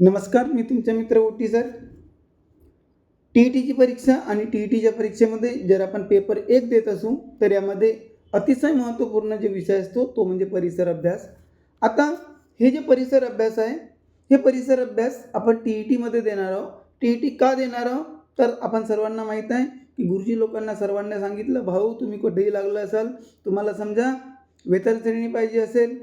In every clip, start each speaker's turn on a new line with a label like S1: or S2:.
S1: नमस्कार मी तुमचा मित्र ओटी सर टी ई टीची परीक्षा आणि टी ई टीच्या परीक्षेमध्ये जर आपण पेपर एक देत असू तर यामध्ये अतिशय महत्त्वपूर्ण जे विषय असतो तो म्हणजे परिसर अभ्यास. आता हे जे परिसर अभ्यास आहे हे परिसर अभ्यास आपण टी ई टीमध्ये देणार आहोत. टी ई टी का देणार आहोत? तर आपण सर्वांना माहीत आहे की गुरुजी लोकांना सर्वांना सांगितलं भाऊ तुम्ही कुठेही लागलं असाल तुम्हाला समजा वेतन श्रेणी पाहिजे असेल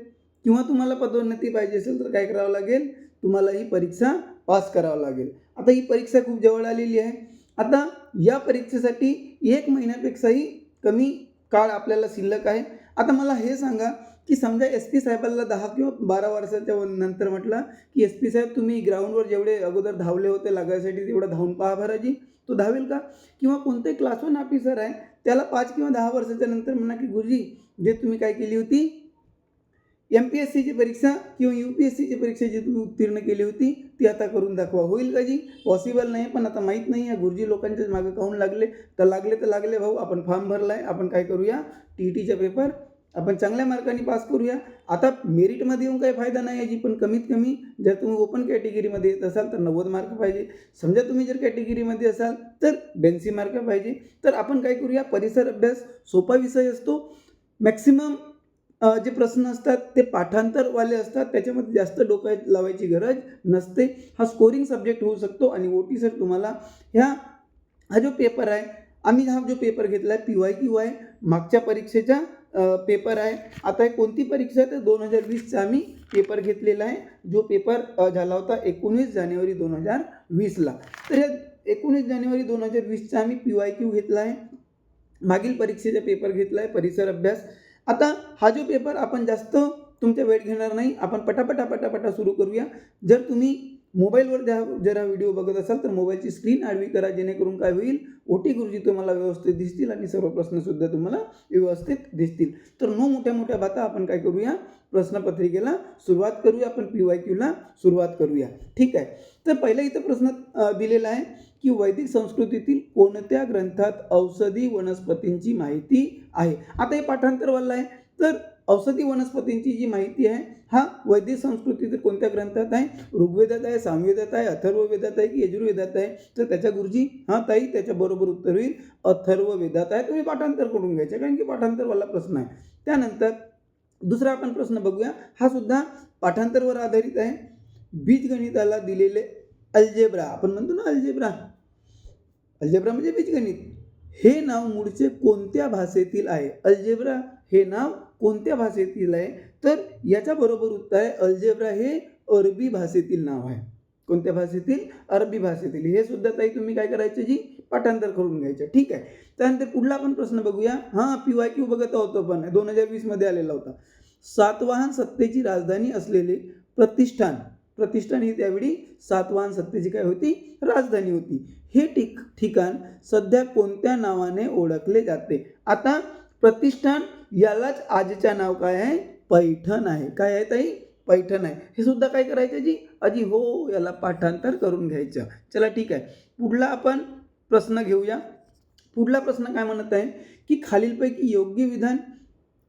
S1: किंवा तुम्हाला पदोन्नती पाहिजे असेल तर काय करावं लागेल? तुम्हाला ही परीक्षा पास करावं लागेल. आता ही परीक्षा खूप जवळ आलेली आहे. आता या परीक्षेसाठी एक महिन्यापेक्षाही कमी काळ आपल्याला शिल्लक आहे. आता मला हे सांगा की समजा एस पी साहेबाला दहा किंवा बारा वर्षाच्या नंतर म्हटलं की एस पी साहेब तुम्ही ग्राउंडवर जेवढे अगोदर धावले होते लागायसाठी तेवढं धावून पहा भराजी. तो धावेल का? किंवा कोणते क्लास वन ऑफिसर आहे त्याला पाच किंवा दहा वर्षाच्या नंतर म्हणा की गुरुजी जे तुम्ही काय केली होती एम पी एस सीची परीक्षा किंवा यू पी एस सीची परीक्षा जी तुम्ही उत्तीर्ण केली होती ती आता करून दाखवा. होईल का जी? पॉसिबल नाही पण आता माहीत नाही. आहे गुरुजी लोकांच्याच मागं काहून लागले? तर लागले तर लागले भाऊ. आपण फॉर्म भरला आहे आपण काय करूया? टी ई टीचा पेपर आपण चांगल्या मार्काने पास करूया. आता मेरिटमध्ये येऊन काही फायदा नाही याची पण कमीत कमी जर तुम्ही ओपन कॅटेगरीमध्ये येत असाल तर नव्वद मार्क पाहिजे. समजा तुम्ही जर कॅटेगरीमध्ये असाल तर ब्याऐंशी मार्क पाहिजे. तर आपण काय करूया? परिसर अभ्यास सोपा विषय असतो. मॅक्सिमम जे प्रश्न असतात ते पाठांतरवाले असतात. त्याच्यामध्ये जास्त डोक्यात लावायची गरज नसते. हा स्कोरिंग सब्जेक्ट होऊ शकतो आणि ओ टी सर तुम्हाला ह्या हा जो पेपर आहे आम्ही हा जो पेपर घेतला आहे पी वाय क्यू आहे मागच्या परीक्षेचा पेपर आहे. आता हे कोणती परीक्षा आहे? तर दोन हजार वीसचा आम्ही पेपर घेतलेला आहे. जो पेपर झाला होता एकोणीस जानेवारी दोन हजार वीसला. तर या एकोणीस जानेवारी दोन हजार वीसचा आम्ही पी वाय क्यू घेतला आहे. मागील परीक्षेचा पेपर घेतला आहे परिसर अभ्यास. आता हा जो पेपर आपण जास्त तुमच्या वेळ घेणार नाही आपण पटापटा पटापटा सुरू करूया. जर तुम्ही मोबाईलवर ज्या जरा व्हिडिओ बघत असाल तर मोबाईलची स्क्रीन आडवी करा जेणेकरून काय होईल? ओटी गुरुजी तुम्हाला व्यवस्थित दिसतील आणि सर्व प्रश्नसुद्धा तुम्हाला व्यवस्थित दिसतील. तर नो मोठ्या मोठ्या बाता आपण काय करूया? प्रश्नपत्रिकेला सुरुवात करूया आपण पी वाय क्यूला सुरुवात करूया. ठीक आहे. तर पहिला इथं प्रश्न दिलेला आहे. की वैदिक संस्कृतीतील कोणत्या ग्रंथात औषधी वनस्पतींची माहिती आहे? आता हे पाठांतरवाला आहे. तर औषधी वनस्पतींची जी माहिती आहे हा वैदिक संस्कृतीतील कोणत्या ग्रंथात आहे? ऋग्वेदात आहे सामवेदात आहे अथर्ववेदात आहे की यजुर्वेदात आहे? तर त्याच्या गुरुजी हां ताई त्याच्याबरोबर उत्तर होईल अथर्ववेदात आहे. तुम्ही पाठांतर करून घ्यायचे कारण की पाठांतरवाला प्रश्न आहे. त्यानंतर दुसरा आपण प्रश्न बघूया. हा सुद्धा पाठांतरवर आधारित आहे. बीजगणिताला दिलेले अल्जेब्रा. आपण म्हणतो ना अल्जेब्रा. अल्जेब्रा म्हणजे बीजगणित हे नाव मूळचे कोणत्या भाषेतील आहे? अल्जेब्रा हे नाव कोणत्या भाषेतील आहे? तर याच्या बरोबर उत्तर आहे अल्जेब्रा हे अरबी भाषेतील नाव आहे. कोणत्या भाषेतील? अरबी भाषेतील. हे सुद्धा ताई तुम्ही काय करायचं जी? पाठांतर करून घ्यायचं. ठीक आहे. त्यानंतर पुढला आपण प्रश्न बघूया. हां पी वाय क्यू बघत होतो पण दोन हजार वीसमध्ये आलेला होता. सातवाहन सत्तेची राजधानी असलेले प्रतिष्ठान. प्रतिष्ठान ही त्यावेळी सातवाहन सत्तेची काय होती? राजधानी होती. हे ठिक ठिकाण सध्या कोणत्या नावाने ओळखले जाते? आता प्रतिष्ठान यालाच आजच्या नाव काय आहे? पैठण आहे. काय आहे ताई? पैठण आहे. हे सुद्धा काय करायचं जी? अजी हो याला पाठांतर करून घ्यायचं. चला ठीक आहे. पुढला आपण प्रश्न घेऊया. पुढला प्रश्न काय म्हणत आहे? की खालीलपैकी योग्य विधान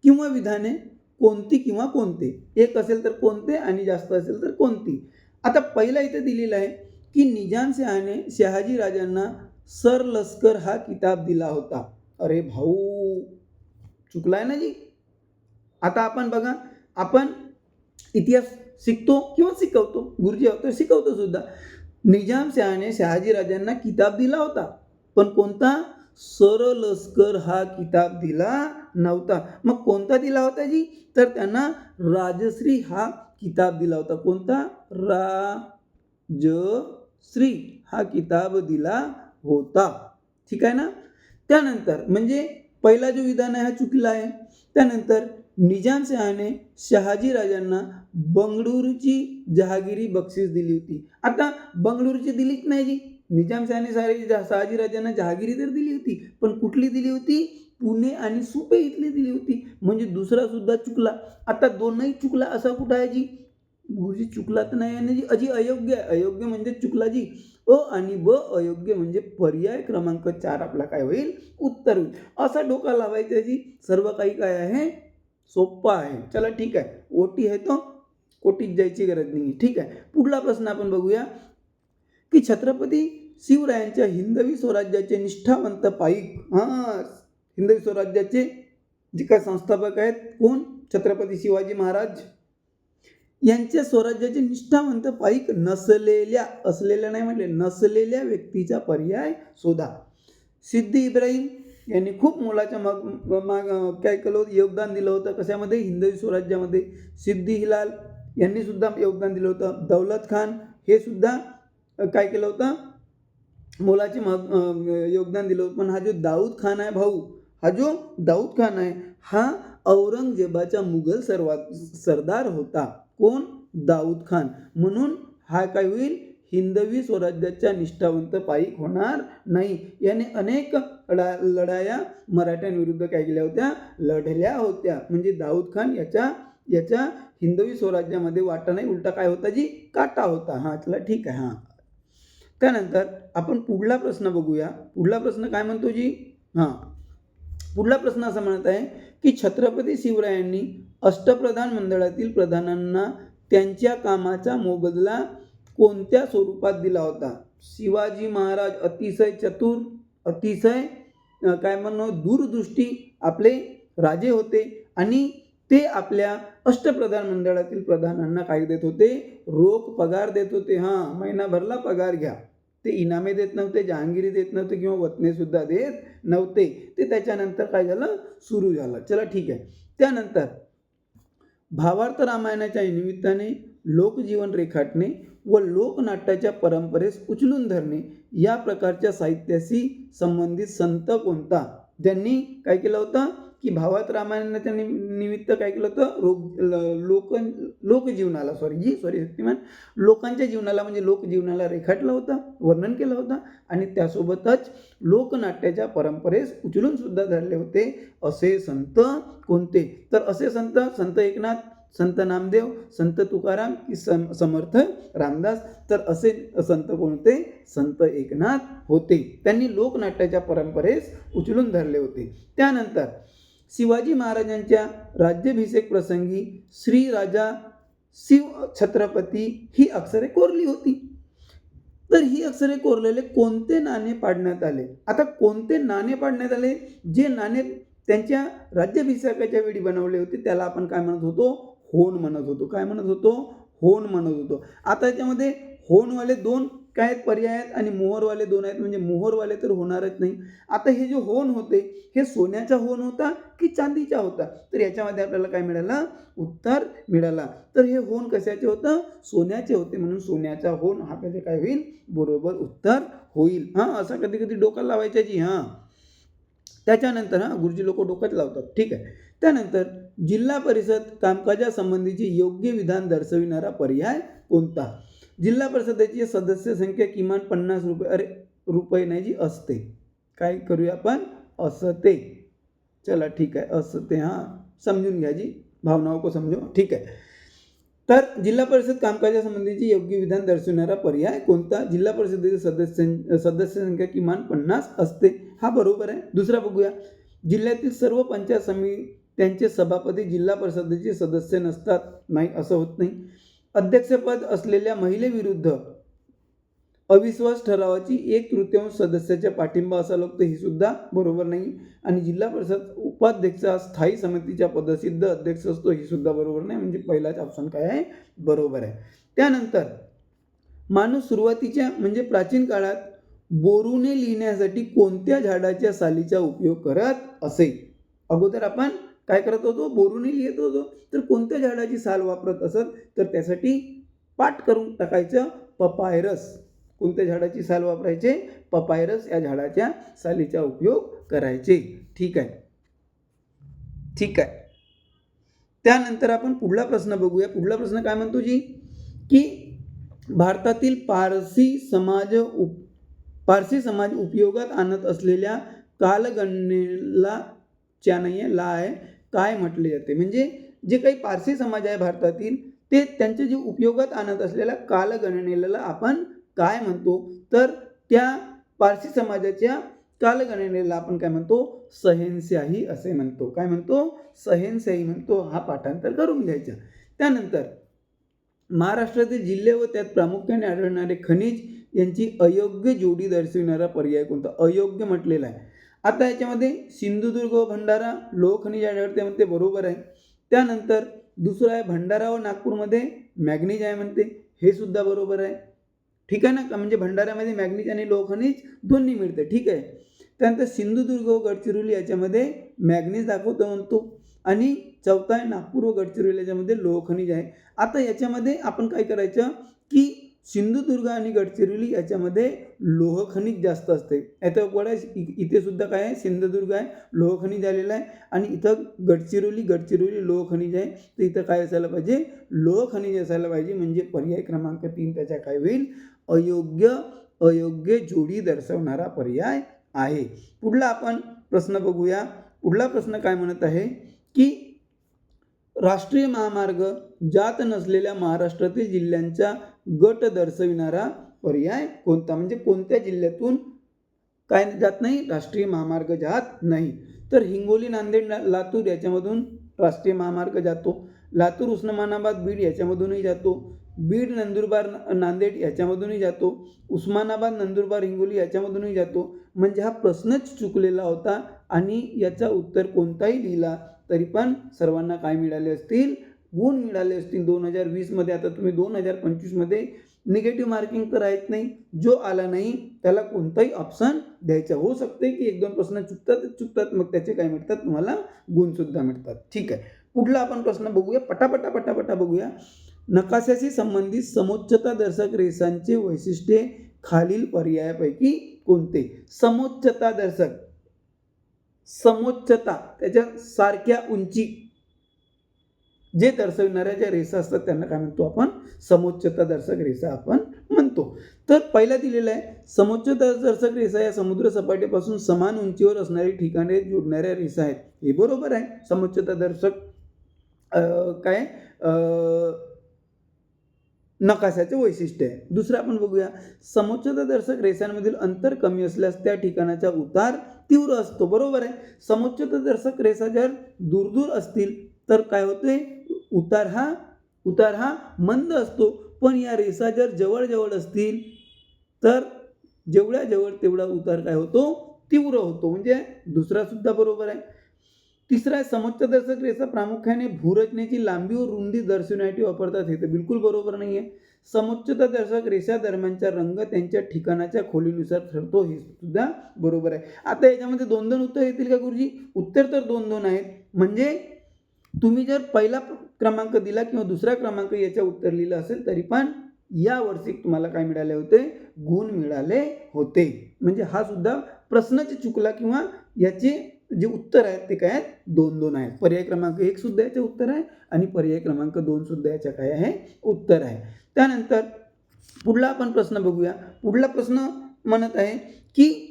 S1: किंवा विधाने कोणती किंवा कोणते. एक असेल तर कोणते आणि जास्त असेल तर कोणती. आता पहिला इथे दिलेलं आहे की निजाम शहाने शहाजी राजांना सर लष्कर हा किताब दिला होता. अरे भाऊ चुकलाय ना जी? आता आपण बघा आपण इतिहास शिकतो किंवा शिकवतो. गुरुजी होतो शिकवतो सुद्धा. निजाम शहाने शहाजी राजांना किताब दिला होता. पण कोणता? सर लष्कर हा किताब दिला नव्हता. मग कोणता दिला होता जी? तर त्यांना राजश्री हा किताब दिला होता. कोणता? राजश्री हा किताब दिला होता. ठीक आहे ना? त्यानंतर म्हणजे पहिला जो विधान आहे हा चुकीला आहे. त्यानंतर निजामशहाने शहाजी राजांना बंगळुरूची जहागिरी बक्षीस दिली होती. आता बंगळुरूची दिलीच नाही जी. निजाम सारी सारे शहाजी राजांना जहागिरी तर दिली होती पण कुठली दिली होती? पुणे आणि सुपे इथली दिली होती. म्हणजे दुसरा सुद्धा चुकला. आता दोनही चुकला असा कुठं आहे जी? गुरुजी चुकला तर नाही आहे ना जी अजी अयोग्य आहे. अयोग्य म्हणजे चुकला जी. अ आणि ब अयोग्य म्हणजे पर्याय क्रमांक चार आपला काय होईल? उत्तर होईल. असा डोका लावायचा जी. सर्व काही काय आहे? सोप्पा आहे. चला ठीक आहे. ओटी आहे तो. कोटीत जायची गरज नाही ठीक आहे. पुढला प्रश्न आपण बघूया. की छत्रपती शिवरायांच्या हिंदवी स्वराज्याचे निष्ठावंत पाईक हां हिंदवी स्वराज्याचे जे काय संस्थापक आहेत कोण? छत्रपती शिवाजी महाराज. यांच्या स्वराज्याचे निष्ठावंत पाईक नसलेल्या असलेल्या नाही म्हटले नसलेल्या व्यक्तीचा पर्याय शोधा. सिद्धी इब्राहिम यांनी खूप मोलाच्या मग माग काय केलं होतं? योगदान दिलं होतं. कशामध्ये? हिंदवी स्वराज्यामध्ये. सिद्धी हिलाल यांनी सुद्धा योगदान दिलं होतं. दौलत खान हे सुद्धा काय केलं होतं? मोलाचे मह योगदान दिलं होतं. पण हा जो दाऊद खान आहे भाऊ हा जो दाऊद खान आहे हा औरंगजेबाचा मुघल सर्वात सरदार होता. कोण? दाऊद खान. म्हणून हा काय होईल? हिंदवी स्वराज्याच्या निष्ठावंत पायिक होणार नाही. याने अनेक लढा लढाया मराठ्यांविरुद्ध काय केल्या होत्या? लढल्या होत्या. म्हणजे दाऊद खान याच्या याच्या हिंदवी स्वराज्यामध्ये वाटा नाही उलटा काय होता जी? काटा होता. हां चला ठीक आहे हां. त्यानंतर आपण पुढला प्रश्न बघूया. पुढला प्रश्न काय म्हणतो जी? हां. पुढला प्रश्न असा म्हणत आहे की छत्रपती शिवरायांनी अष्टप्रधान मंडळातील प्रधानांना त्यांच्या कामाचा मोबदला कोणत्या स्वरूपात दिला होता? शिवाजी महाराज अतिशय चतुर अतिशय काय म्हणणं दूरदृष्टी आपले राजे होते आणि ते आपल्या अष्टप्रधान मंडळातील प्रधानांना काय देत होते. रोख पगार देत होते. हां महिनाभरला पगार घ्या. ते इनामे देत नव्हते जहांगिरी देत नव्हते किंवा वतनेसुद्धा देत नव्हते. ते त्याच्यानंतर काय झालं? सुरू झालं. चला ठीक आहे. त्यानंतर भावार्थ रामायणाच्या निमित्ताने लोकजीवन रेखाटणे व लोकनाट्याच्या परंपरेस उचलून धरणे या प्रकारच्या साहित्याशी संबंधित संत कोणता? ज्यांनी काय केलं होतं? की भावात रामायणाच्या नि निमित्त काय केलं होतं? रोग लोक लोकजीवनाला सॉरी जी सॉरी शक्तिमान लोकांच्या जीवनाला म्हणजे लोकजीवनाला रेखाटलं होतं वर्णन केलं होतं आणि त्यासोबतच लोकनाट्याच्या परंपरेस उचलून सुद्धा धरले होते असे संत कोणते? तर असे संत संत एकनाथ संत नामदेव संत तुकाराम की सम समर्थ रामदास तर असे संत कोणते? संत एकनाथ होते. त्यांनी लोकनाट्याच्या परंपरेस उचलून धरले होते. त्यानंतर शिवाजी महाराजांच्या राज्याभिषेक प्रसंगी श्री राजा शिव छत्रपती ही अक्षरे कोरली होती. तर ही अक्षरे कोरलेले कोणते नाणे पाडण्यात आले? आता कोणते नाणे पाडण्यात आले? जे नाणे त्यांच्या राज्याभिषेकाच्या वेळी बनवले होते त्याला आपण काय म्हणत होतो? होन म्हणत होतो. काय म्हणत होतो? होन म्हणत होतो. आता याच्यामध्ये होनवाले दोन काय आहेत? पर्याय आहेत आणि मोहरवाले दोन आहेत. म्हणजे मोहरवाले तर होणारच नाही. आता हे जे होन होते हे सोन्याचा होन होता की चांदीचा होता? तर याच्यामध्ये आपल्याला काय मिळालं? उत्तर मिळाला. तर हे होन कशाचे होतं? सोन्याचे होते. म्हणून सोन्याचा होन हा त्याचे काय होईल? बरोबर उत्तर होईल. हां असं कधी कधी डोकं लावायचा जी हां. त्याच्यानंतर हां गुरुजी लोक डोक्यात लावतात. ठीक आहे. त्यानंतर जिल्हा परिषद कामकाजासंबंधीचे योग्य विधान दर्शविणारा पर्याय कोणता? जिल्हा परिषदेची सदस्य संख्या किमान पन्नास रुपये अरे रुपये नाही जी असते. काय करूया आपण? असते. चला ठीक आहे. असते हां. समजून घ्या जी. भावनाओं को समजो ठीक आहे. तर जिल्हा परिषद कामकाजासंबंधीची योग्य विधान दर्शवणारा पर्याय कोणता? जिल्हा परिषदेचे सदस्य सदस्य संख्या किमान पन्नास असते. हा बरोबर आहे. दुसरा बघूया. जिल्ह्यातील सर्व पंचायत समित्यांचे सभापती जिल्हा परिषदेचे सदस्य नसतात. नाही असं होत नाही. अध्यक्षपद असलेल्या महिलेविरुद्ध अविश्वास ठरावाची एक तृतीयांश सदस्याच्या पाठिंबा असा लागतो. ही सुद्धा बरोबर नाही. आणि जिल्हा परिषद उपाध्यक्ष हा स्थायी समितीच्या पदसिद्ध अध्यक्ष असतो ही सुद्धा बरोबर नाही. म्हणजे पहिलाच ऑप्शन काय आहे? बरोबर आहे. त्यानंतर माणूस सुरुवातीच्या म्हणजे प्राचीन काळात बोरूने लिहिण्यासाठी कोणत्या झाडाच्या सालीचा उपयोग करत असे? अगोदर आपण काय करत होतो? बोरूने लिहित होतो. तर कोणत्या झाडाची साल वापरत असत? तर त्यासाठी पाठ करून टाकायचं पपायरस. कोणत्या झाडाची साल वापरायचे? पपायरस या झाडाच्या सालीचा उपयोग करायचे. ठीक आहे. ठीक आहे. त्यानंतर आपण पुढला प्रश्न बघूया. पुढला प्रश्न काय म्हणतो जी? की भारतातील पारसी समाज उप पारसी समाज उपयोगात आणत असलेल्या कालगणनेला च्या नाही आहे ला आहे. काय म्हटले जाते? म्हणजे जे काही पारसी समाज आहे भारतातील ते त्यांचे जे उपयोगात आणत असलेल्या कालगणनेला आपण काय म्हणतो? तर त्या पारसी समाजाच्या कालगणनेला आपण काय म्हणतो? सहेनशाही असे म्हणतो. काय म्हणतो? सहेनशाही म्हणतो. हा पाठांतर करून घ्यायचा. त्यानंतर महाराष्ट्रातील जिल्हे व त्यात प्रामुख्याने आढळणारे खनिज यांची अयोग्य जोडी दर्शविणारा पर्याय कोणता? अयोग्य म्हटलेला आहे. आता याच्यामध्ये सिंधुदुर्ग व भंडारा लोखनिज आढळते म्हणते बरोबर आहे. त्यानंतर दुसरं आहे भंडारा व नागपूरमध्ये मॅग्नीज आहे म्हणते. हे सुद्धा बरोबर आहे. ठीक आहे ना? का म्हणजे भंडाऱ्यामध्ये मॅग्नीज आणि लोखनिज दोन्ही मिळते. ठीक आहे? त्यानंतर सिंधुदुर्ग व गडचिरोली याच्यामध्ये मॅग्नीज दाखवतो म्हणतो. आणि चौथा आहे नागपूर व गडचिरोली याच्यामध्ये लोहखनिज आहे. आता याच्यामध्ये आपण काय करायचं की सिंधुदुर्ग आणि गडचिरोली याच्यामध्ये लोहखनिज जास्त असते. आता बघा इ- इथे सुद्धा काय आहे? सिंधुदुर्ग आहे लोहखनिज आलेलं आहे आणि इथं गडचिरोली गडचिरोली लोहखनिज आहे. तर इथं काय असायला पाहिजे? लोहखनिज असायला पाहिजे. म्हणजे पर्याय क्रमांक तीन त्याच्या काय होईल? अयोग्य अयोग्य जोडी दर्शवणारा पर्याय आहे. पुढला आपण प्रश्न बघूया. पुढला प्रश्न काय म्हणत आहे? की राष्ट्रीय महामार्ग जात नसलेल्या महाराष्ट्रातील जिल्ह्यांच्या गट दर्शविणारा पर्याय कोणता? म्हणजे कोणत्या जिल्ह्यातून काय जात नाही? राष्ट्रीय महामार्ग जात नाही. तर हिंगोली नांदेड लातूर याच्यामधून राष्ट्रीय महामार्ग जातो. लातूर उस्मानाबाद बीड याच्यामधूनही जातो. बीड नंदुरबार नांदेड याच्यामधूनही जातो. उस्मानाबाद नंदुरबार हिंगोली याच्यामधूनही जातो. म्हणजे हा प्रश्नच चुकलेला होता आणि याचा उत्तर कोणताही लिहिला तरी पण सर्वांना काय मिळाले असतील? गुण मिळाले असतील दोन हजार वीसमध्ये आता तुम्ही दोन हजार पंचवीसमध्ये निगेटिव्ह मार्किंग तर आहेत नाही. जो आला नाही त्याला कोणताही ऑप्शन द्यायचा. होऊ शकते की एक दोन प्रश्न चुकतात चुकतात मग त्याचे काय मिळतात? तुम्हाला गुणसुद्धा मिळतात. ठीक आहे. पुढला आपण प्रश्न बघूया. पटापटा पटापटा बघूया. नकाशाशी संबंधित समोच्चता दर्शक रेषांचे वैशिष्ट्ये खालील पर्यायापैकी कोणते? समोच्चता दर्शक. समोच्चता. त्याच्या सारख्या उंची. जे दर्शविणाऱ्या ज्या रेषा असतात त्यांना काय म्हणतो आपण? समोच्चता दर्शक रेषा आपण म्हणतो. तर पहिला दिलेला आहे समोच्चता दर्शक रेषा या समुद्र सपाटीपासून समान उंचीवर असणारी ठिकाणे जोडणाऱ्या रेषा आहेत. हे बरोबर आहे. समोच्चता दर्शक काय? नकाशाचे वैशिष्ट्य आहे. दुसरं आपण बघूया. समोच्चता दर्शक रेषांमधील अंतर कमी असल्यास त्या ठिकाणाचा उतार तीव्र असतो. बरोबर आहे. समोच्चता दर्शक रेषा जर दूर दूर असतील तर काय होते उतार हा उतार हा मंद असतो पण या रेषा जर जवळजवळ असतील तर जेवढ्या जवळ तेवढा उतार काय होतो? तीव्र होतो. म्हणजे दुसरा सुद्धा बरोबर आहे. तिसरा आहे समोच्चदर्शक रेषा प्रामुख्याने भूरचनेची लांबी व रुंदी दर्शवण्यासाठी वापरतात. हे तर बिलकुल बरोबर नाही आहे समोच्चता दर्शक रेषा दरम्यानचा रंग त्यांच्या ठिकाणाच्या खोलीनुसार ठरतो हे सुद्धा बरोबर आहे. आता याच्यामध्ये दोन दोन उत्तर येतील का गुरुजी? उत्तर तर दोन दोन आहेत. म्हणजे तुम्ही जर पहिला क्रमांक दिला किंवा दुसरा क्रमांक याच्या उत्तर लिहिलं असेल तरी पण या वर्षी तुम्हाला काय मिळाले होते? गुण मिळाले होते. म्हणजे हा सुद्धा प्रश्नच चुकला किंवा याचे जे उत्तर आहेत ते काय आहेत? दोन दोन आहेत. पर्याय क्रमांक एक सुद्धा याचे उत्तर आहे आणि पर्याय क्रमांक दोन सुद्धा याच्या काय आहे? उत्तर आहे. त्यानंतर पुढला आपण प्रश्न बघूया. पुढला प्रश्न म्हणत आहे की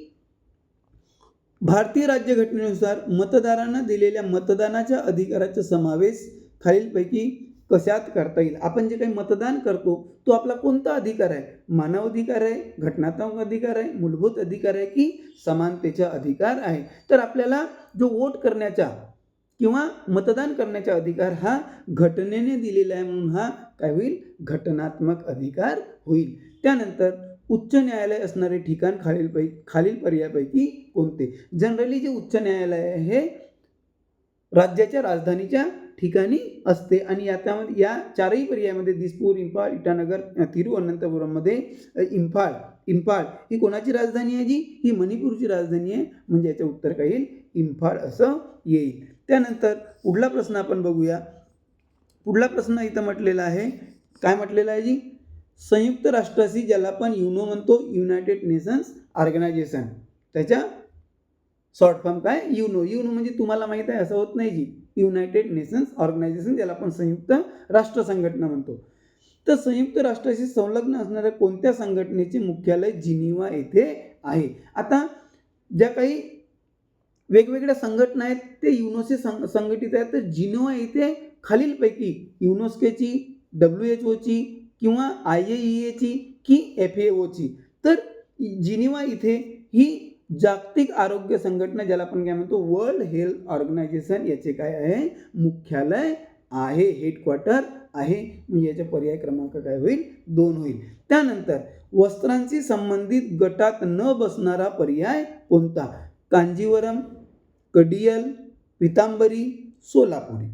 S1: भारतीय राज्यघटनेनुसार मतदारांना दिलेल्या मतदानाच्या अधिकाराचा समावेश खालीलपैकी कशात करता येईल? आपण जे काही मतदान करतो तो आपला कोणता अधिकार आहे? मानव अधिकार आहे? घटनात्मक अधिकार आहे? मूलभूत अधिकार आहे? की समानतेचा अधिकार आहे? तर आपल्याला जो वोट करण्याचा किंवा मतदान करण्याचा अधिकार हा घटनेने दिलेला आहे म्हणून हा काय होईल? घटनात्मक अधिकार होईल. त्यानंतर उच्च न्यायालय असणारे ठिकाण खालील पै खालील पर्यायापैकी कोणते? जनरली जे उच्च न्यायालय आहे हे राज्याच्या राजधानीच्या ठिकाणी असते. आणि याच्यामध्ये या चारही पर्यायामध्ये दिसपूर इम्फाळ इटानगर तिरुअनंतपुरममध्ये इम्फाळ इम्फाळ ही कोणाची राजधानी आहे जी? ही मणिपूरची राजधानी आहे. म्हणजे याचं उत्तर काय येईल? इम्फाळ असं येईल. त्यानंतर पुढला प्रश्न आपण बघूया. पुढला प्रश्न इथं म्हटलेला आहे. काय म्हटलेला आहे जी? संयुक्त राष्ट्राशी ज्याला आपण युनो म्हणतो युनायटेड नेशन्स ऑर्गनायझेशन. त्याच्या शॉर्ट फॉर्म काय? युनो. युनो म्हणजे तुम्हाला माहीत आहे असं होत नाही जी. युनायटेड नेशन्स ऑर्गनायझेशन ज्याला आपण संयुक्त राष्ट्र संघटना म्हणतो. तर संयुक्त राष्ट्राशी संलग्न असणाऱ्या कोणत्या संघटनेचे मुख्यालय जिनिवा येथे आहे? आता ज्या काही वेगवेगळ्या संघटना आहेत ते युनोशी संग संघटित आहेत. तर जिनिवा येथे खालीलपैकी युनोस्केची डब्ल्यू एच ओची किंवा आय ए ई एची की एफ ए ओची तर जिनिवा इथे ही जागतिक आरोग्य संघटना ज्याला आपण काय म्हणतो वर्ल्ड हेल्थ ऑर्गनायझेशन याचे काय आहे? मुख्यालय आहे हेडक्वार्टर आहे. म्हणजे याचा पर्याय क्रमांक काय होईल? दोन होईल. त्यानंतर वस्त्रांशी संबंधित गटात न बसणारा पर्याय कोणता? कांजीवरम कडियल पितांबरी सोलापुरी.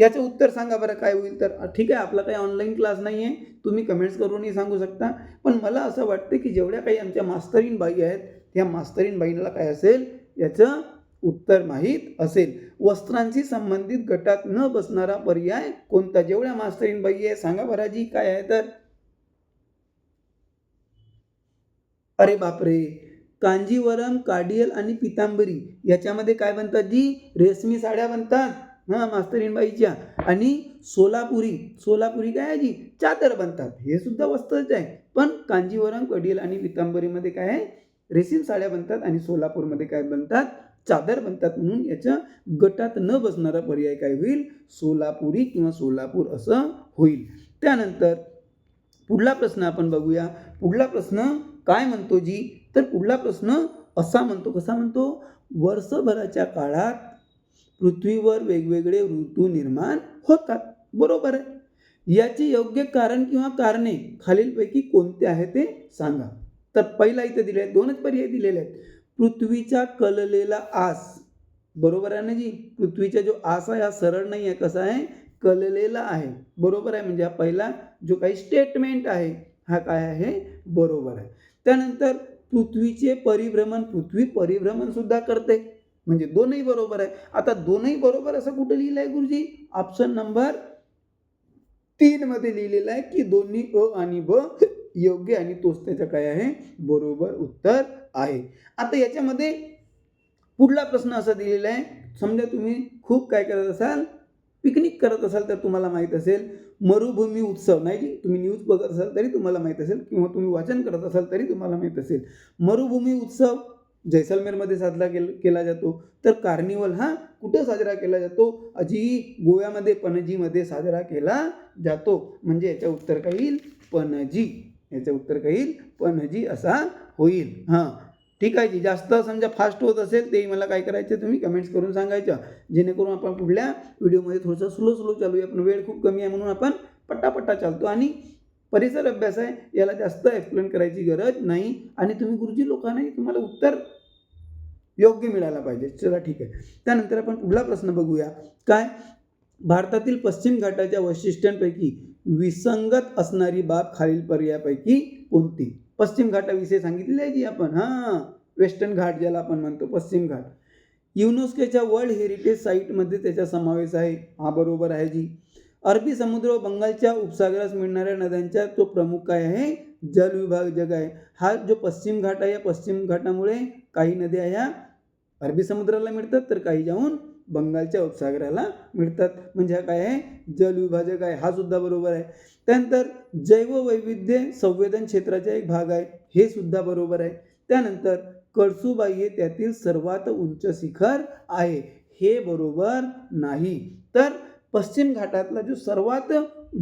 S1: याचं उत्तर सांगा बरं काय होईल तर? ठीक आहे आपला काही ऑनलाईन क्लास नाही आहे तुम्ही कमेंट्स करूनही सांगू शकता. पण मला असं वाटतं की जेवढ्या काही आमच्या मास्तरीन बाई आहेत त्या मास्तरीन बाईला काय असेल याचं उत्तर माहीत असेल. वस्त्रांशी संबंधित गटात न बसणारा पर्याय कोणता? जेवढ्या मास्तरीन बाई आहे सांगा बराजी काय आहे तर? अरे बापरे! कांजीवरम काडियल आणि पितांबरी याच्यामध्ये काय बनतात जी? रेशमी साड्या बनतात. हां मास्तरीनबाईच्या आणि सोलापुरी सोलापुरी काय आहे जी? चादर बनतात हे सुद्धा वस्त्रच आहे. पण कांजीवरम कडील आणि पितांबरीमध्ये काय आहे? रेशीम साड्या बनतात आणि सोलापूरमध्ये काय बनतात चादर बनतात म्हणून याच्या गटात न बसणारा पर्याय काय होईल? सोलापुरी किंवा सोलापूर असं होईल. त्यानंतर पुढला प्रश्न आपण बघूया. पुढला प्रश्न काय म्हणतो जी? तर पुढला प्रश्न असा म्हणतो कसा म्हणतो? वर्षभराच्या काळात पृथ्वीवर वेगवेगळे ऋतू निर्माण होतात. बरोबर आहे? याचे योग्य कारण किंवा कारणे खालीलपैकी कोणते आहे ते सांगा. तर पहिला इथे दिले आहेत दोनच पर्याय दिलेले आहेत. पृथ्वीचा कललेला आस. बरोबर आहे ना जी? पृथ्वीचा जो आस आहे हा सरळ नाही आहे कसा आहे? कललेला आहे. बरोबर आहे? म्हणजे हा पहिला जो काही स्टेटमेंट आहे हा काय आहे? बरोबर आहे. त्यानंतर पृथ्वीचे परिभ्रमण पृथ्वी परिभ्रमण सुद्धा करते. म्हणजे दोनही बरोबर आहे. आता दोनही बरोबर असं कुठं लिहिलं आहे गुरुजी ऑप्शन नंबर तीनमध्ये लिहिलेलं आहे की दोन्ही अ आणि ब योग्य आणि तोच त्याचं काय आहे? बरोबर उत्तर आहे. आता याच्यामध्ये पुढला प्रश्न असा दिलेला आहे. समजा तुम्ही खूप काय करत असाल पिकनिक करत असाल तर तुम्हाला माहीत असेल मरुभूमी उत्सव नाही की तुम्ही न्यूज बघत असाल तरी तुम्हाला माहीत असेल किंवा तुम्ही वाचन करत असाल तरी तुम्हाला माहीत असेल. मरुभूमी उत्सव जैसलमेरमध्ये साजरा केल केला जातो. तर कार्निवल हा कुठं साजरा केला जातो? अजी गोव्यामध्ये पणजीमध्ये साजरा केला जातो. म्हणजे याचं उत्तर काय येईल? पणजी. याचं उत्तर काय येईल? पणजी असा होईल. हां. ठीक आहे जी जास्त समजा फास्ट होत असेल तेही मला काय करायचं तुम्ही कमेंट्स करून सांगायचं जेणेकरून आपण पुढल्या व्हिडिओमध्ये थोडंसं स्लो स्लो चालूया. पण वेळ खूप कमी आहे म्हणून आपण पट्टापट्टा चालतो. आणि परिसर अभ्यास आहे याला जास्त एक्सप्लेन करायची गरज नाही. आणि तुम्ही गुरुजी लोकांनाही तुम्हाला उत्तर योग्य मिळायला पाहिजे. चला ठीक आहे. त्यानंतर आपण पुढला प्रश्न बघूया. काय? भारतातील पश्चिम घाटाच्या वैशिष्ट्यांपैकी विसंगत असणारी बाब खालील पर्यायापैकी कोणती? पश्चिम घाटाविषयी सांगितलेली आहे जी आपण? हां वेस्टर्न घाट ज्याला आपण म्हणतो पश्चिम घाट. युनेस्कोच्या वर्ल्ड हेरिटेज साईटमध्ये त्याचा समावेश आहे. हा बरोबर आहे जी. अरबी समुद्र व बंगालच्या उपसागरास मिळणाऱ्या नद्यांचा तो प्रमुख काय आहे? जलविभाग जग आहे. हा जो पश्चिम घाट आहे या पश्चिम घाटामुळे काही नद्या ह्या अरबी समुद्राला मिळतात तर काही जाऊन बंगालच्या उपसागराला मिळतात. म्हणजे हा काय आहे? जलविभाजक आहे. हा सुद्धा बरोबर आहे. त्यानंतर जैववैविध्य संवेदन क्षेत्राचा एक भाग आहे. हे सुद्धा बरोबर आहे. त्यानंतर कळसुबाई हे त्यातील सर्वात उंच शिखर आहे. हे बरोबर नाही. तर पश्चिम घाटातला जो सर्वात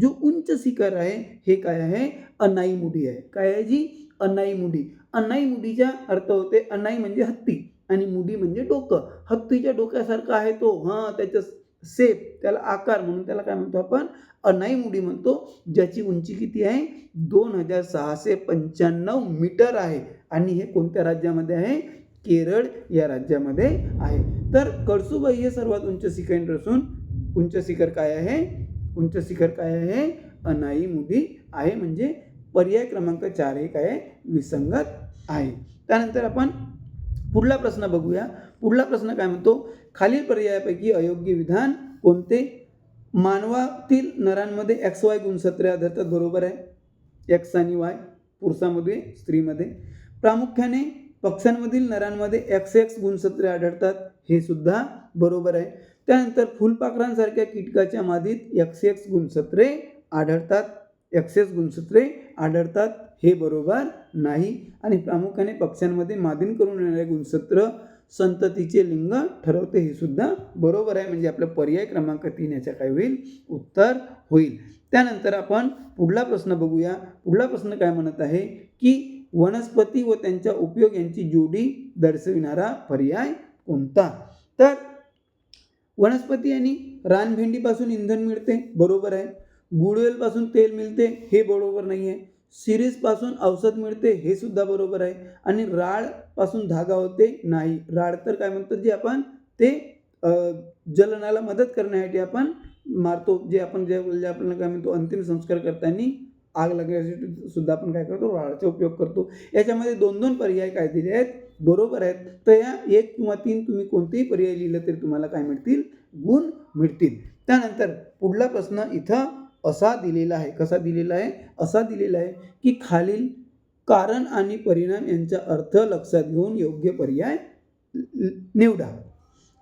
S1: जो उंच शिखर आहे हे काय आहे? अनाईमुडी आहे. काय आहे जी? अनाईमुडी अनाईमुडीचा अर्थ होते अनाई म्हणजे हत्ती आणि मुडी म्हणजे डोकं. हत्तीच्या डोक्यासारखा आहे तो. हां त्याचं सेप त्याला आकार म्हणून त्याला काय म्हणतो आपण? अनाई मुडी म्हणतो. ज्याची उंची किती आहे? दोन हजार सहाशे पंच्याण्णव मीटर आहे. आणि हे कोणत्या राज्यामध्ये आहे? केरळ या राज्यामध्ये आहे. तर कळसुबाई हे सर्वात उंच शिखर असून उंच शिखर काय आहे? उंच शिखर काय आहे? अनाई मुडी आहे म्हणजे पर्याय क्रमांक चार हे काय आहे विसंगत आहे. त्यानंतर आपण पुढला प्रश्न बघूया. पुढला प्रश्न काय म्हणतो? खालील पर्यायापैकी अयोग्य विधान कोणते? मानवातील नरांमध्ये एक्स वाय गुणसत्रे आढळतात बरोबर आहे. एक्स आणि वाय पुरुषामध्ये स्त्रीमध्ये. प्रामुख्याने पक्ष्यांमधील नरांमध्ये एक्स एक्स गुणसत्रे आढळतात हे सुद्धा बरोबर आहे. त्यानंतर फुलपाखरांसारख्या कीटकाच्या मादीत एक्सेक्स गुणसत्रे आढळतात. एक्सेस गुणसूत्रे आढळतात. हे बरोबर नाही. आणि प्रामुख्याने पक्ष्यांमध्ये मादीन करून येणारे गुणसूत्र संततीचे लिंग ठरवते हे सुद्धा बरोबर आहे. म्हणजे आपलं पर्याय क्रमांक तीन याच्या काय होईल उत्तर होईल. त्यानंतर आपण पुढला प्रश्न बघूया. पुढला प्रश्न काय म्हणत आहे? की वनस्पती व त्यांचा उपयोग यांची जोडी दर्शविणारा पर्याय कोणता? तर वनस्पती आणि रानभेंडीपासून इंधन मिळते बरोबर आहे. गुडवेलपासून तेल मिळते हे बरोबर नाही आहे सिरीजपासून औषध मिळते हे सुद्धा बरोबर आहे. आणि राळपासून धागा होते नाही. राळ तर काय म्हणतात जे आपण ते जलनाला मदत करण्यासाठी आपण मारतो जे आपण जे जे आपल्याला काय म्हणतो अंतिम संस्कार करताना आग लागण्यासाठी सुद्धा आपण काय करतो राळाचा उपयोग करतो. याच्यामध्ये दोन दोन पर्याय काय दिले आहेत? बरोबर आहेत. तर या एक किंवा तीन तुम्ही कोणतेही पर्याय लिहिलं तरी तुम्हाला काय मिळतील? गुण मिळतील. त्यानंतर पुढला प्रश्न इथं असा दिलेला आहे. कसा दिलेला आहे? असा दिलेला आहे की खालील कारण आणि परिणाम यांचा अर्थ लक्षात घेऊन योग्य पर्याय निवडा.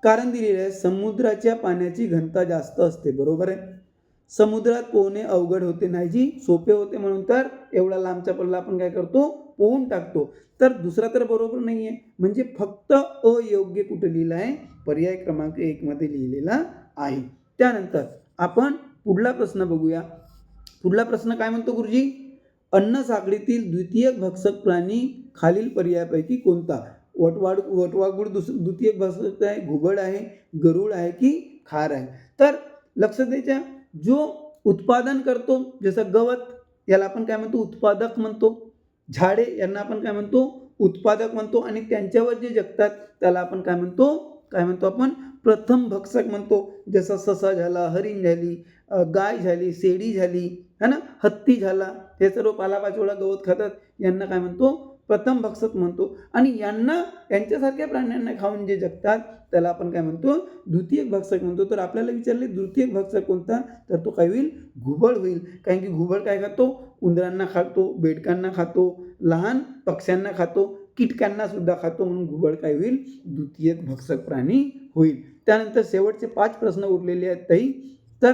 S1: कारण दिलेलं आहे समुद्राच्या पाण्याची घनता जास्त असते. बरोबर आहे? समुद्रात पोहणे अवघड होते नाही जी? सोपे होते म्हणून तर एवढा लांबचा पल्ला आपण काय करतो? पोहून टाकतो. तर दुसरा तर बरोबर नाही आहे म्हणजे फक्त अयोग्य कुठं लिहिलं आहे पर्याय क्रमांक एकमध्ये लिहिलेला आहे. त्यानंतर आपण पुढला प्रश्न बघूया. पुढला प्रश्न काय म्हणतो गुरुजी? अन्न साखळीतील द्वितीय भक्षक प्राणी खालील पर्यायापैकी कोणता? वटवाड वटवागुड दुस द्वितीय भक्षक आहे घुबड आहे गरुड आहे की खार आहे? तर लक्ष द्यायच्या जो उत्पादन करतो जसं गवत याला आपण काय म्हणतो? उत्पादक म्हणतो. झाडे यांना आपण काय म्हणतो? उत्पादक म्हणतो आणि त्यांच्यावर जे जगतात त्याला आपण काय म्हणतो? काय म्हणतो आपण? प्रथम भक्षक म्हणतो. जसं ससा झाला हरिण झाली गाय झाली शेळी झाली है ना? हत्ती झाला हे सर्व पालापाचोळा गवत खातात. यांना काय म्हणतो? प्रथम भक्षक म्हणतो. आणि यांना यांच्यासारख्या प्राण्यांना खाऊन जे जगतात त्याला आपण काय म्हणतो? द्वितीय भक्षक म्हणतो. तर आपल्याला विचारले द्वितीय भक्षक कोणता? तर तो काय होईल? घुबड होईल. कारण की घुबड काय खातो? उंदरांना खातो बेडकांना खातो लहान पक्ष्यांना खातो कीटकांना सुद्धा खातो. म्हणून घुबड काय होईल? द्वितीय भक्षक प्राणी होईल. त्यानंतर शेवटचे पाच प्रश्न उरलेले आहेत ताई. तर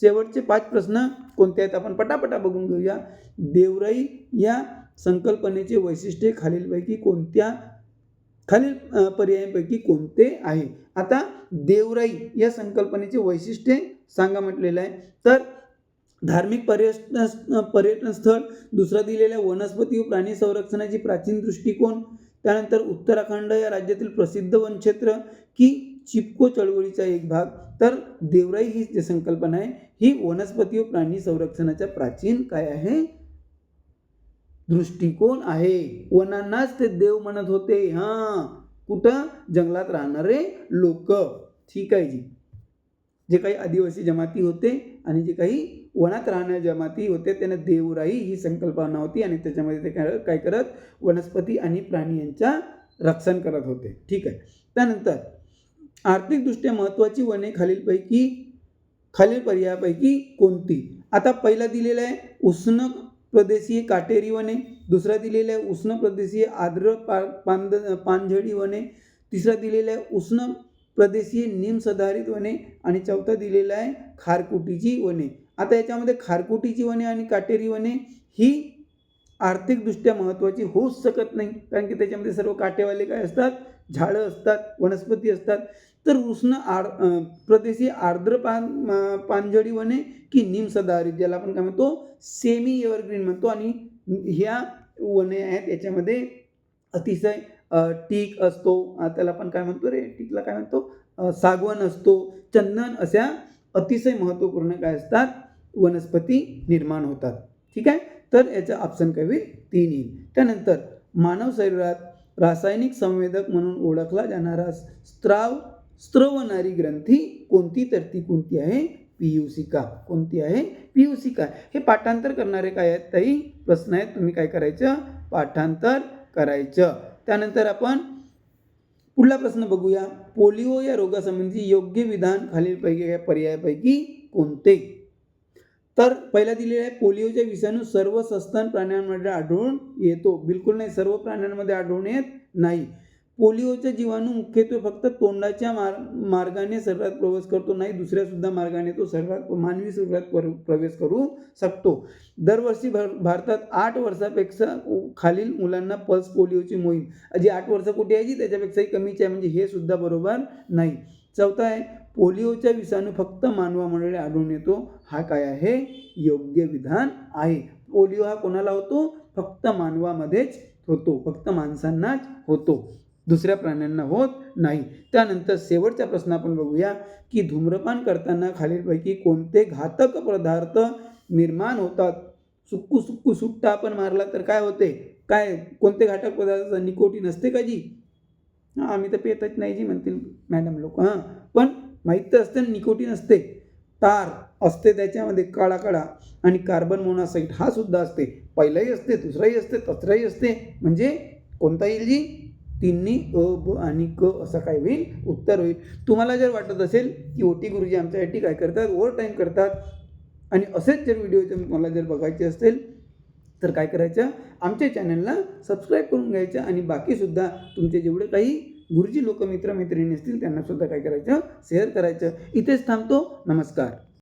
S1: शेवटचे पाच प्रश्न कोणते आहेत? आपण पटापटा बघून घेऊया. देवराई या संकल्पनेचे वैशिष्ट्ये खालीलपैकी कोणत्या? खालील पर्यायांपैकी कोणते आहे? आता देवराई या संकल्पनेचे वैशिष्ट्ये सांगा म्हटलेलं आहे. तर धार्मिक पर्यटन पर्यटन स्थळ दुसरा दिलेल्या वनस्पती व प्राणी संरक्षणाची प्राचीन दृष्टिकोन त्यानंतर उत्तराखंड या राज्यातील प्रसिद्ध वनक्षेत्र की चिपको चळवळीचा एक भाग. तर देवराई ही जी संकल्पना आहे ही वनस्पती व प्राणी संरक्षणाच्या प्राचीन काय आहे? दृष्टिकोन आहे. वनांनाच ते देव म्हणत होते. हां कुठं? जंगलात राहणारे लोक. ठीक आहे जी. जे काही आदिवासी जमाती होते आणि जे काही वनात राहणाऱ्या जमाती होते त्यांना देवराई ही संकल्पना होती आणि त्याच्यामध्ये ते काय काय करत? वनस्पती आणि प्राणी यांच्या रक्षण करत होते. ठीक आहे. त्यानंतर आर्थिकदृष्ट्या महत्त्वाची वने खालीलपैकी खालील पर्यायापैकी कोणती? आता पहिला दिलेला आहे उष्ण प्रदेशीय काटेरी वने दुसरा दिलेला आहे उष्ण प्रदेशीय आर्द्र पा पांद पानझडी वने तिसरा दिलेला आहे उष्ण प्रदेशीय निमसधारित वने आणि चौथा दिलेला आहे खारकुटीची वने. आता याच्यामध्ये खारकुटीची वने आणि काटेरी वने ही आर्थिकदृष्ट्या महत्त्वाची होऊच शकत नाही. कारण की त्याच्यामध्ये सर्व काटेवाले काय असतात? झाडं असतात वनस्पती असतात. तर उष्ण आर प्रदेशी आर्द्र पान पानझडी वने की निमसदाहरित ज्याला आपण काय म्हणतो सेमी एव्हरग्रीन म्हणतो. आणि ह्या वने आहेत याच्यामध्ये अतिशय टीक असतो. त्याला आपण काय म्हणतो रे? टीकला काय म्हणतो? सागवन सागवण असतो. चंदन अशा अतिशय महत्त्वपूर्ण काय असतात? वनस्पती निर्माण होतात. ठीक आहे? तर याचं ऑप्शन काय होईल तीन येईल. त्यानंतर मानव शरीरात रासायनिक संवेदक म्हणून ओळखला जाणारा स्त्राव स्त्रवणारी ग्रंथी कोणती तर ती कोणती आहे? पियुसिका कोणती आहे? पियुसिका हे पाठांतर करणारे काय आहेत ताई? प्रश्न आहेत. तुम्ही काय करायचं? पाठांतर करायचं. त्यानंतर आपण पुढला प्रश्न बघूया. पोलिओ या रोगासंबंधी योग्य विधान खालीलपैकी या पर्यायापैकी कोणते? तर पहिला दिलेला आहे पोलिओच्या विषाणू सर्व सस्तन प्राण्यांमध्ये आढळून येतो. बिलकुल नाही. सर्व प्राण्यांमध्ये आढळून येत नाही. पोलिओचा जीवाणू मुख्यत्वे फक्त तोंडाच्या मार मार्गाने शरीरात प्रवेश करतो नाही दुसऱ्यासुद्धा मार्गाने तो शरीरात मानवी शरीरात प्रवेश करू शकतो. दरवर्षी भर भारतात आठ वर्षापेक्षा खालील मुलांना पल्स पोलिओची मोहीम जी आठ वर्ष कुठे आहे जी त्याच्यापेक्षाही कमीची आहे म्हणजे हे सुद्धा बरोबर नाही. चौथा आहे पोलिओचा विषाणू फक्त मानवामुळे आढळून येतो हा काय आहे? योग्य विधान आहे. पोलिओ हा कोणाला होतो? फक्त मानवामध्येच होतो फक्त माणसांनाच होतो. दुसऱ्या प्राण्यांना होत नाही. त्यानंतर शेवटचा प्रश्न आपण बघूया की धूम्रपान करताना खालीलपैकी कोणते घातक पदार्थ निर्माण होतात? सुक्कू सुक्कू सुट्टा आपण मारला तर काय होते? काय कोणते घातक पदार्थ? निकोटीन असते का जी? हां आम्ही तर पेतच नाही जी म्हणतील मॅडम लोक हां. पण माहीत तर असते निकोटीन असते. तार असते त्याच्यामध्ये काळा काळा. आणि कार्बन मोनॉक्साईड हा सुद्धा असते. पहिलाही असते दुसराही असते तसराही असते. म्हणजे कोणता येईल जी? तिन्ही अ ब आणि क असं काय होईल? उत्तर होईल. तुम्हाला जर वाटत असेल की ओ टी गुरुजी आमच्यासाठी काय करतात ओव्हर टाईम करतात आणि असेच जर व्हिडिओ जर मला जर बघायचे असतील तर काय करायचं? आमच्या चॅनलला सबस्क्राईब करून घ्यायचं आणि बाकीसुद्धा तुमचे जेवढे काही गुरुजी लोक मित्र मैत्रिणी असतील त्यांनासुद्धा काय करायचं? शेअर करायचं. इथेच थांबतो. नमस्कार.